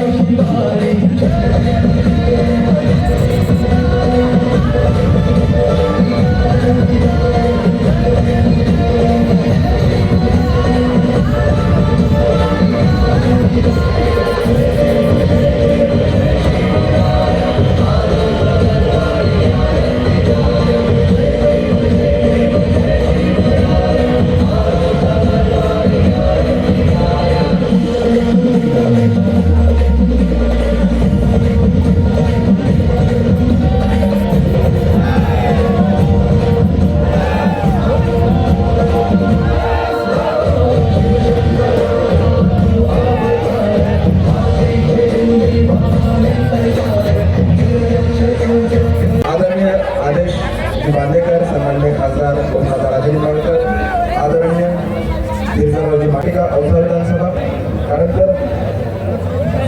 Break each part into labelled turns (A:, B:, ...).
A: Bye. Bandekar सन्मान्य खासदार राजे निंबाळकर आदरणीय गिरसरावजी माटिका औसा विधानसभा कारंतर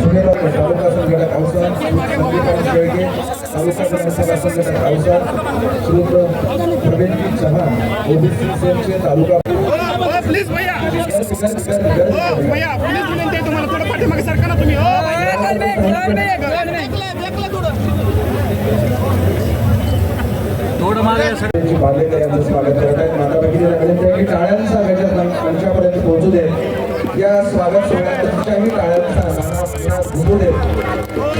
A: सुनील तालुका संघटक औसा संदीपान शेळके तालुका विधानसभा संघटक औसा श्रुत प्रवीणजी चव्हाण ओबीसी सेलचे तालुका
B: प्लीज़ भैया भैया प्लीज़ विनंती आहे तुम्हाला थोडं पाठीमागे सरकार
A: त्यांची बांधलेले यांचं स्वागत करत आहेत. टाळ्यांचा गजर पोहोचू देत. या स्वागत सोहळ्यात तुमच्याही टाळ्यांचा घुमू देत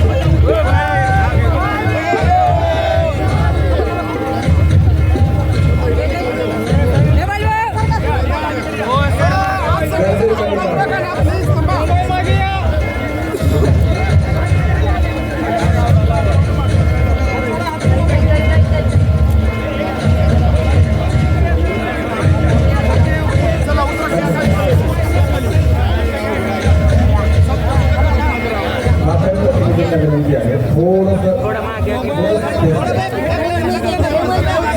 A: विनंती आहे थोडंसं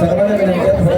A: सर्वांना विनंती आहे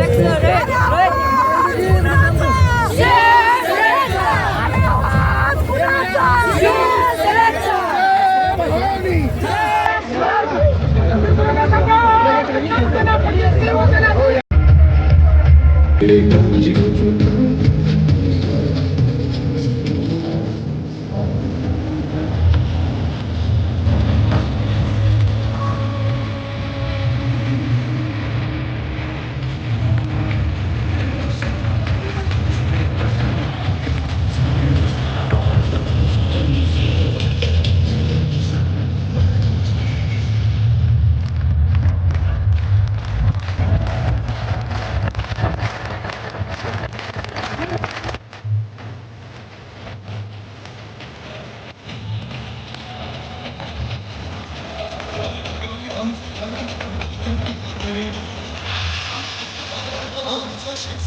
A: emotions.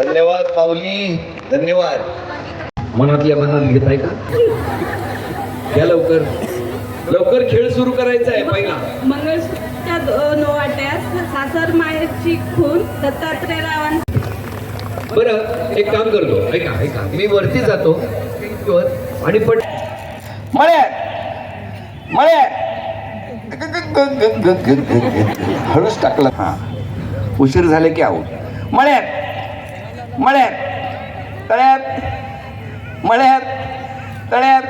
C: धन्यवाद माऊली धन्यवाद.
D: मनातल्या मनात घेताय का? घ्या लवकर. लवकर खेळ सुरू करायचा आहे पहिला.
E: मंगळसूत्रच्या दोन वाट्यास सासर मायेची खून दत्तात्रयरावां
D: बरं एक काम करतो. ऐका ऐका. मी वरती जातो. आणि पण
C: मळ्यात मळ्यात हळूच टाकला. हा. उशीर झाले की आऊट मळ्यात मळ्यात तळ्यात मळ्यात तळ्यात